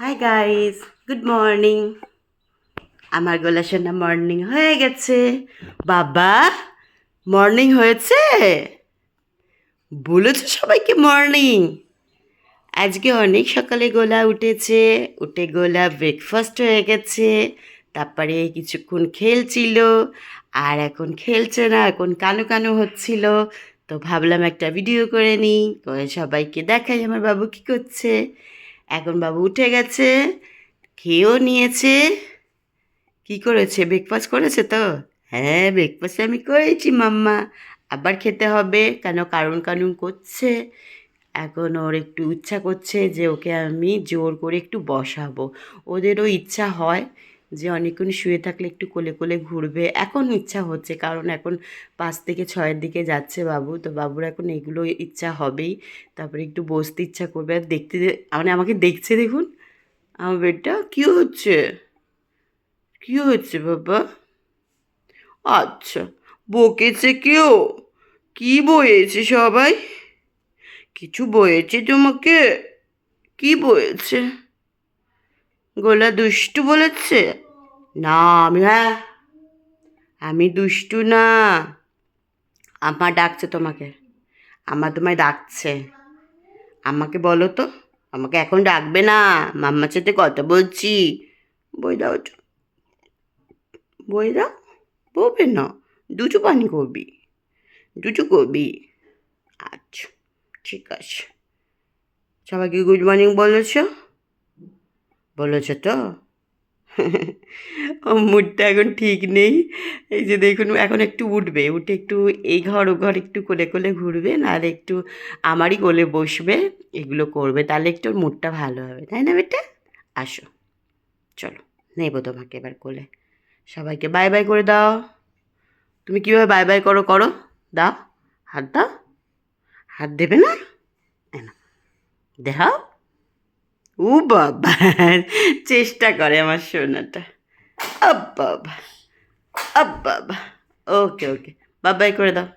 Hi guys good morning আমার গলা শোনা মর্নিং হয়ে গেছে। বাবা মর্নিং হয়েছে? বলেছ সবাইকে মর্নিং আজকে অনেক সকালে গোলা উঠেছে। উঠে গোলা ব্রেকফাস্ট হয়ে গেছে। তারপরে কিছুক্ষণ খেলছিল। আর এখন খেলছে না, এখন কানো কানো হচ্ছিল। তো ভাবলাম একটা ভিডিও করে নিই, করে সবাইকে দেখাই আমার বাবু কী করছে। এখন বাবু উঠে গেছে, খেয়েও নিয়েছে। কি করেছে? ব্রেকফাস্ট করেছে তো? হ্যাঁ ব্রেকফাস্ট আমি করেছি মাম্মা। আবার খেতে হবে, কেন কারণ কানুন করছে। এখন ওর একটু ইচ্ছা করছে যে ওকে আমি জোর করে একটু বসাবো। ওদেরও ইচ্ছা হয়। যে অনেকক্ষণ শুয়ে থাকলে একটু কোলে কোলে ঘুরবে। এখন ইচ্ছা হচ্ছে, কারণ এখন পাঁচ থেকে ছয়ের দিকে যাচ্ছে বাবু। তো বাবুর এখন এগুলো ইচ্ছা হবেই। তারপরে একটু বসতে ইচ্ছা করবে। আর দেখতে মানে আমাকে দেখছে দেখুন, আমার বেডটা। কী হচ্ছে? কী হচ্ছে বাবা? আচ্ছা বকেছে কেউ? কি বয়েছে সবাই? কিছু বয়েছে তোমাকে? কি বয়েছে? গোলা দুষ্টু বলেছে? না, আমি হ্যাঁ আমি দুষ্টু না। আমার ডাকছে তোমাকে। আমার তোমায় ডাকছে। আমাকে বলো তো, আমাকে এখন ডাকবে না? মাম্মার সাথে কথা বলছি। বই দাও। বই দাও? বলবে না। দুটো পানি করবি। দুটো করবি। আচ্ছা ঠিক আছে। সবাইকে গুড মর্নিং বলেছ? বলেছ তো? ও, মুডটা এখন ঠিক নেই। এই যে দেখুন, এখন একটু উঠবে, উঠে একটু এই ঘর ও ঘর একটু কোলে কোলে ঘুরবে আর একটু আমারই কোলে বসবে, এগুলো করবে, তাহলে একটু মুডটা ভালো হবে, তাই না বেটা? আসো, চলো, নেব তোমাকে এবার কোলে। সবাইকে বাই বাই করে দাও। তুমি কীভাবে বাই বাই করো করো? দাও, হাত দাও। হাত দেবে না। দেখাও। ও বাবা চেষ্টা করে আমার সোনাটা। আব্বা বাবা ওকে ওকে। বাবাই করে দাও।